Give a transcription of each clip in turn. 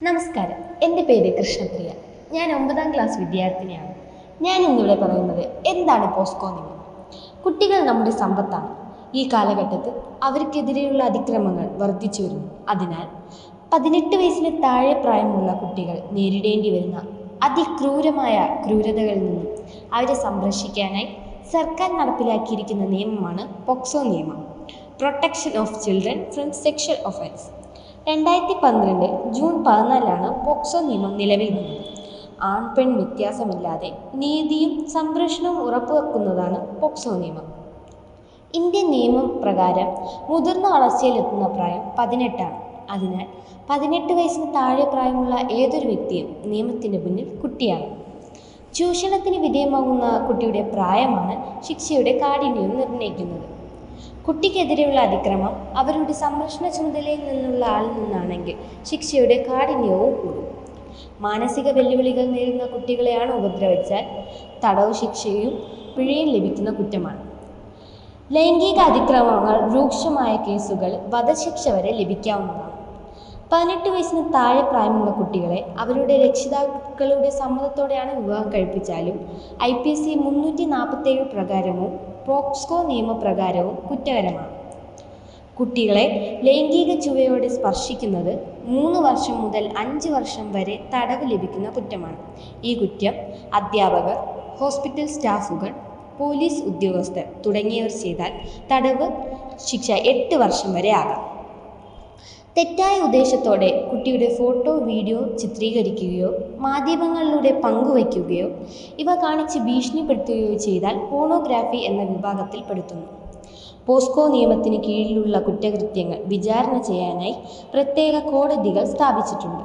നമസ്കാരം. എന്റെ പേര് കൃഷ്ണപ്രിയ. ഞാൻ ഒമ്പതാം ക്ലാസ് വിദ്യാർത്ഥിനിയാണ്. ഞാൻ ഇന്നിവിടെ പറയുന്നത് എന്താണ് പോസ്കോ നിയമം? കുട്ടികൾ നമ്മുടെ സമ്പത്താണ്. ഈ കാലഘട്ടത്തിൽ അവർക്കെതിരെയുള്ള അതിക്രമങ്ങൾ വർദ്ധിച്ചു വരുന്നു. അതിനാൽ പതിനെട്ട് വയസ്സിന് താഴെ പ്രായമുള്ള കുട്ടികൾ നേരിടേണ്ടി വരുന്ന അതിക്രൂരമായ ക്രൂരതകളിൽ നിന്നും അവരെ സംരക്ഷിക്കാനായി സർക്കാർ നടപ്പിലാക്കിയിരിക്കുന്ന നിയമമാണ് പോക്സോ നിയമം. Protection of children from sexual offence രണ്ടായിരത്തി പന്ത്രണ്ട് ജൂൺ പതിനാലാണ് പോക്സോ നിയമം നിലവിൽ വന്നത്. ആൺ പെൺ വ്യത്യാസമില്ലാതെ നീതിയും സംരക്ഷണവും ഉറപ്പുവെക്കുന്നതാണ് പോക്സോ നിയമം. ഇന്ത്യൻ നിയമപ്രകാരം മുതിർന്ന വളർച്ചയിലെത്തുന്ന പ്രായം പതിനെട്ടാണ്. അതിനാൽ പതിനെട്ട് വയസ്സിന് താഴെ പ്രായമുള്ള ഏതൊരു വ്യക്തിയും നിയമത്തിന്റെ മുന്നിൽ കുട്ടിയാണ്. ചൂഷണത്തിന് വിധേയമാകുന്ന കുട്ടിയുടെ പ്രായമാണ് ശിക്ഷയുടെ കാഠിന്യം നിർണയിക്കുന്നത്. കുട്ടിക്കെതിരെയുള്ള അതിക്രമം അവരുടെ സംരക്ഷണ ചുമതലയിൽ നിന്നുള്ള ആളിൽ നിന്നാണെങ്കിൽ ശിക്ഷയുടെ കാഠിന്യവും കൂടും. മാനസിക വെല്ലുവിളികൾ നേരിടുന്ന കുട്ടികളെയാണ് ഉപദ്രവിച്ചാൽ തടവ് ശിക്ഷയും പിഴയും ലഭിക്കുന്ന കുറ്റമാണ്. ലൈംഗിക അതിക്രമങ്ങൾ രൂക്ഷമായ കേസുകൾ വധശിക്ഷ വരെ ലഭിക്കാവുന്നതാണ്. പതിനെട്ട് വയസ്സിന് താഴെ പ്രായമുള്ള കുട്ടികളെ അവരുടെ രക്ഷിതാക്കളുടെ സമ്മതത്തോടെയാണ് വിവാഹം കഴിപ്പിച്ചാലും ഐ പി സി മുന്നൂറ്റി നാൽപ്പത്തേഴ് പ്രകാരവും പോക്സ്കോ നിയമപ്രകാരവും കുറ്റകരമാണ്. കുട്ടികളെ ലൈംഗിക ചുവയോടെ സ്പർശിക്കുന്നത് മൂന്ന് വർഷം മുതൽ അഞ്ച് വർഷം വരെ തടവ് ലഭിക്കുന്ന കുറ്റമാണ്. ഈ കുറ്റം അധ്യാപകർ ഹോസ്പിറ്റൽ സ്റ്റാഫുകൾ പോലീസ് ഉദ്യോഗസ്ഥർ തുടങ്ങിയവർ ചെയ്താൽ തടവ് ശിക്ഷ എട്ട് വർഷം വരെ ആകാം. തെറ്റായ ഉദ്ദേശത്തോടെ കുട്ടിയുടെ ഫോട്ടോ വീഡിയോ ചിത്രീകരിക്കുകയോ മാധ്യമങ്ങളിലൂടെ പങ്കുവയ്ക്കുകയോ ഇവ കാണിച്ച് ഭീഷണിപ്പെടുത്തുകയോ ചെയ്താൽ പോണോഗ്രാഫി എന്ന വിഭാഗത്തിൽ പെടുത്തുന്നു. പോസ്കോ നിയമത്തിന് കീഴിലുള്ള കുറ്റകൃത്യങ്ങൾ വിചാരണ ചെയ്യാനായി പ്രത്യേക കോടതികൾ സ്ഥാപിച്ചിട്ടുണ്ട്.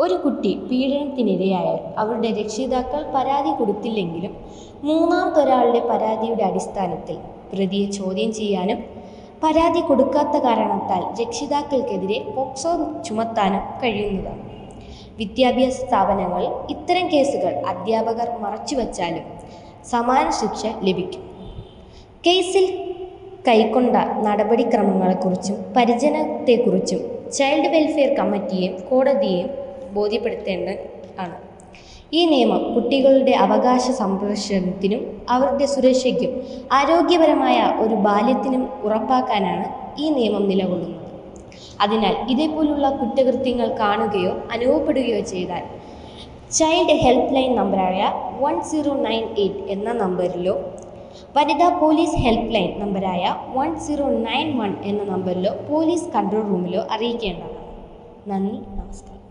ഒരു കുട്ടി പീഡനത്തിനിരയായാൽ അവരുടെ രക്ഷിതാക്കൾ പരാതി കൊടുത്തില്ലെങ്കിലും മൂന്നാമതൊരാളുടെ പരാതിയുടെ അടിസ്ഥാനത്തിൽ പ്രതിയെ ചോദ്യം ചെയ്യാനും പരാതി കൊടുക്കാത്ത കാരണത്താൽ രക്ഷിതാക്കൾക്കെതിരെ പോക്സോ ചുമത്താനും കഴിയുന്നതാണ് വിദ്യാഭ്യാസ സ്ഥാപനങ്ങളിൽ ഇത്തരം കേസുകൾ അധ്യാപകർ മറച്ചുവെച്ചാലും സമാന ശിക്ഷ ലഭിക്കും. കേസിൽ കൈക്കൊണ്ട നടപടിക്രമങ്ങളെക്കുറിച്ചും പരിചരണത്തെക്കുറിച്ചും ചൈൽഡ് വെൽഫെയർ കമ്മിറ്റിയെയും കോടതിയെയും ബോധ്യപ്പെടുത്തേണ്ട ആണ് ഈ നിയമം കുട്ടികളുടെ അവകാശ സംരക്ഷണത്തിനും അവരുടെ സുരക്ഷയ്ക്കും ആരോഗ്യപരമായ ഒരു ബാല്യത്തിനും ഉറപ്പാക്കാനാണ് ഈ നിയമം നിലകൊള്ളുന്നത്. അതിനാൽ ഇതേപോലുള്ള കുറ്റകൃത്യങ്ങൾ കാണുകയോ അനുഭവപ്പെടുകയോ ചെയ്താൽ ചൈൽഡ് ഹെൽപ്പ് ലൈൻ നമ്പറായ വൺ സീറോ നയൻ എയ്റ്റ് എന്ന നമ്പറിലോ വനിതാ പോലീസ് ഹെൽപ്പ് ലൈൻ നമ്പറായ വൺ സീറോ നയൻ വൺ എന്ന നമ്പറിലോ പോലീസ് കൺട്രോൾ റൂമിലോ അറിയിക്കേണ്ടതാണ്. നന്ദി നമസ്കാരം.